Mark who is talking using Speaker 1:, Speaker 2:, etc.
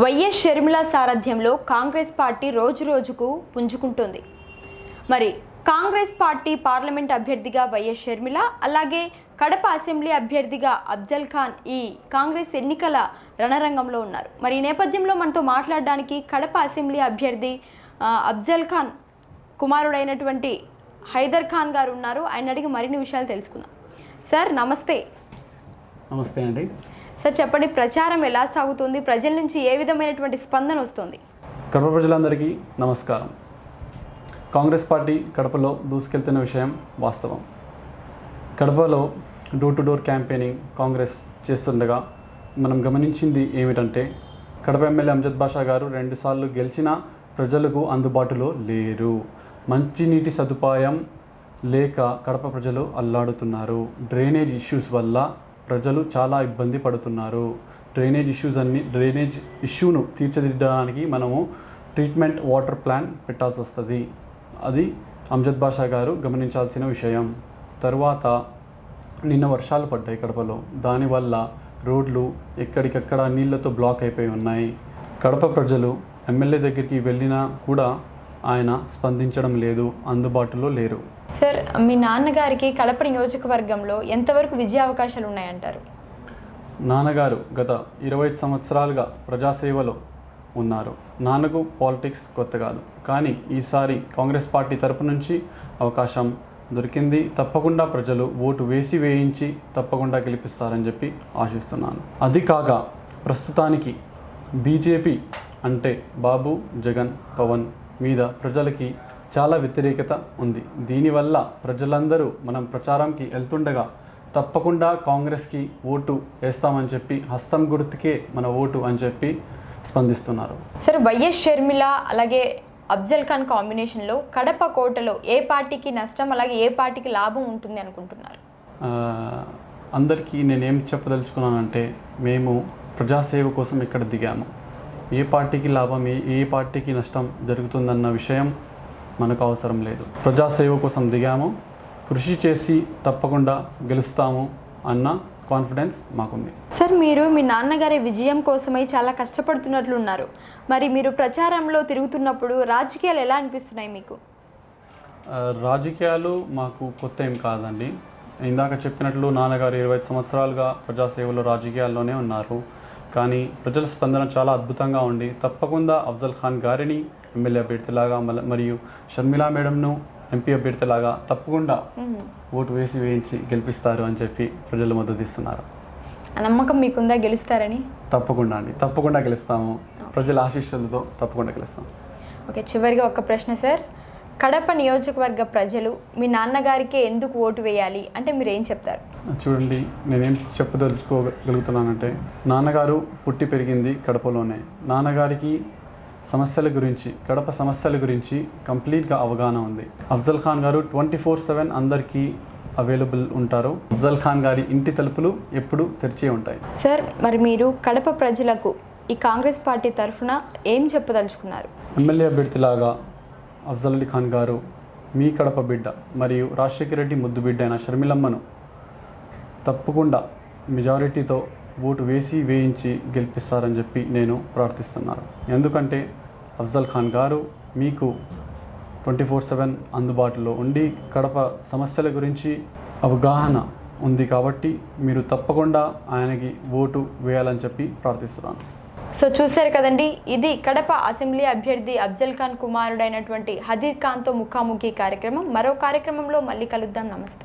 Speaker 1: YS Sharmila సారథ్యంలో Congress party రోజు రోజుకు పుంజుకుంటుంది. మరి కాంగ్రెస్ పార్టీ పార్లమెంట్ అభ్యర్థిగా వైఎస్ షర్మిల అలాగే కడప అసెంబ్లీ అభ్యర్థిగా అఫ్జల్ ఖాన్ ఈ కాంగ్రెస్ ఎన్నికల రణరంగంలో ఉన్నారు. మరి ఈ నేపథ్యంలో మనతో మాట్లాడడానికి కడప అసెంబ్లీ అభ్యర్థి అఫ్జల్ ఖాన్ కుమారుడైనటువంటి హైదర్ ఖాన్ గారు ఉన్నారు. ఆయన అడిగి మరిన్ని విషయాలు తెలుసుకుందాం. సార్ నమస్తే.
Speaker 2: నమస్తే అండి.
Speaker 1: సార్ చెప్పండి ప్రచారం ఎలా సాగుతుంది? ప్రజల నుంచి ఏ విధమైనటువంటి స్పందన వస్తుంది?
Speaker 2: కడప ప్రజలందరికీ నమస్కారం. కాంగ్రెస్ పార్టీ కడపలో దూసుకెళ్తున్న విషయం వాస్తవం. కడపలో door to door campaigning Congress చేస్తుండగా మనం గమనించింది ఏమిటంటే కడప ఎమ్మెల్యే అంజద్ బాషా గారు రెండుసార్లు గెలిచినా ప్రజలకు అందుబాటులో లేరు. మంచినీటి సదుపాయం లేక కడప ప్రజలు అల్లాడుతున్నారు. డ్రైనేజ్ ఇష్యూస్ వల్ల ప్రజలు చాలా ఇబ్బంది పడుతున్నారు. డ్రైనేజ్ ఇష్యూస్ అన్ని డ్రైనేజ్ ఇష్యూను తీర్చిదిద్దడానికి మనము ట్రీట్మెంట్ వాటర్ ప్లాన్ పెట్టాల్సి వస్తుంది. అది అంజద్ బాషా గారు గమనించాల్సిన విషయం. తర్వాత నిన్న వర్షాలు పడ్డాయి కడపలో. దానివల్ల రోడ్లు ఎక్కడికక్కడ నీళ్ళతో బ్లాక్ అయిపోయి ఉన్నాయి. కడప ప్రజలు ఎమ్మెల్యే దగ్గరికి వెళ్ళినా కూడా ఆయన స్పందించడం లేదు అందుబాటులో లేరు.
Speaker 1: సార్ మీ నాన్నగారికి కడప నియోజకవర్గంలో ఎంతవరకు విజయ అవకాశాలు ఉన్నాయంటారు?
Speaker 2: నాన్నగారు గత ఇరవై సంవత్సరాలుగా ప్రజాసేవలో ఉన్నారు. నాన్నకు పాలిటిక్స్ కొత్త కాదు. కానీ ఈసారి కాంగ్రెస్ పార్టీ తరపు నుంచి అవకాశం దొరికింది. తప్పకుండా ప్రజలు ఓటు వేసి వేయించి తప్పకుండా గెలిపిస్తారని చెప్పి ఆశిస్తున్నాను. అది కాక ప్రస్తుతానికి బీజేపీ అంటే బాబు జగన్ పవన్ మీద ప్రజలకి చాలా వ్యతిరేకత ఉంది. దీనివల్ల ప్రజలందరూ మనం ప్రచారంకి వెళ్తుండగా తప్పకుండా కాంగ్రెస్కి ఓటు వేస్తామని చెప్పి హస్తం గుర్తుకే మన ఓటు అని చెప్పి స్పందిస్తున్నారు.
Speaker 1: సార్ వైఎస్ షర్మిల అలాగే అఫ్జల్ ఖాన్ కాంబినేషన్లో కడప కోటలో ఏ పార్టీకి నష్టం అలాగే ఏ పార్టీకి లాభం ఉంటుంది అనుకుంటున్నారు?
Speaker 2: అందరికీ నేనేం చెప్పదలుచుకున్నానంటే మేము ప్రజాసేవ కోసం ఇక్కడ దిగాము. ఏ పార్టీకి లాభం ఏ ఏ పార్టీకి నష్టం జరుగుతుందన్న విషయం మనకు అవసరం లేదు. ప్రజాసేవ కోసం దిగాము. కృషి చేసి తప్పకుండా గెలుస్తాము అన్న కాన్ఫిడెన్స్ మాకుంది.
Speaker 1: సార్ మీరు మీ నాన్నగారి విజయం కోసమై చాలా కష్టపడుతున్నట్లున్నారు మరి మీరు ప్రచారంలో తిరుగుతున్నప్పుడు రాజకీయాలు ఎలా అనిపిస్తున్నాయి మీకు?
Speaker 2: రాజకీయాలు మాకు కొత్త ఏం కాదండి. ఇందాక చెప్పినట్లు నాన్నగారు ఇరవై ఐదు సంవత్సరాలుగా ప్రజాసేవలో రాజకీయాల్లోనే ఉన్నారు. కానీ ప్రజల స్పందన చాలా అద్భుతంగా ఉండి తప్పకుండా అఫ్జల్ ఖాన్ గారిని ఎమ్మెల్యే అభ్యర్థిలాగా మల- మరియు షర్మిలా మేడంను ఎంపీ అభ్యర్థిలాగా తప్పకుండా ఓటు వేసి వేయించి గెలిపిస్తారు అని చెప్పి ప్రజలు మద్దతు ఇస్తున్నారు.
Speaker 1: నమ్మకం మీకుందా? గెలుస్తారని?
Speaker 2: తప్పకుండా అండి. తప్పకుండా గెలుస్తాము. ప్రజల ఆశీస్సులతో తప్పకుండా గెలుస్తాము
Speaker 1: ఓకే చివరిగా ఒక ప్రశ్న సార్. కడప నియోజకవర్గ ప్రజలు మీ నాన్నగారికే ఎందుకు ఓటు వేయాలి? అంటే మీరు ఏం చెప్తారు?
Speaker 2: చూడండి నేనేం చెప్పదలుచుకోగలుగుతున్నానంటే నాన్నగారు పుట్టి పెరిగింది కడపలోనే. నాన్నగారికి సమస్యల గురించి కడప సమస్యల గురించి కంప్లీట్గా అవగాహన ఉంది. అఫ్జల్ ఖాన్ గారు ట్వంటీ ఫోర్ సెవెన్ అందరికీ అవైలబుల్ ఉంటారు. అఫ్జల్ ఖాన్ గారి ఇంటి తలుపులు ఎప్పుడు తెరిచే ఉంటాయి.
Speaker 1: సార్ మరి మీరు కడప ప్రజలకు ఈ కాంగ్రెస్ పార్టీ తరఫున ఏం చెప్పదలుచుకున్నారు?
Speaker 2: ఎమ్మెల్యే అభ్యర్థిలాగా అఫ్జల్ అలీ ఖాన్ గారు మీ కడప బిడ్డ మరియు రాజశేఖర రెడ్డి ముద్దు బిడ్డ అయిన షర్మిలమ్మను తప్పకుండా మెజారిటీతో ఓటు వేసి వేయించి గెలిపిస్తారని చెప్పి నేను ప్రార్థిస్తున్నాను. ఎందుకంటే అఫ్జల్ ఖాన్ గారు మీకు ట్వంటీ ఫోర్ సెవెన్ అందుబాటులో ఉండి కడప సమస్యల గురించి అవగాహన ఉంది కాబట్టి మీరు తప్పకుండా ఆయనకి ఓటు వేయాలని చెప్పి ప్రార్థిస్తున్నాను.
Speaker 1: సో చూశారు కదండి ఇది కడప అసెంబ్లీ అభ్యర్థి అఫ్జల్ ఖాన్ కుమారుడైనటువంటి హదీర్ ఖాన్తో ముఖాముఖి కార్యక్రమం. మరో కార్యక్రమంలో మళ్ళీ కలుద్దాం. నమస్తే.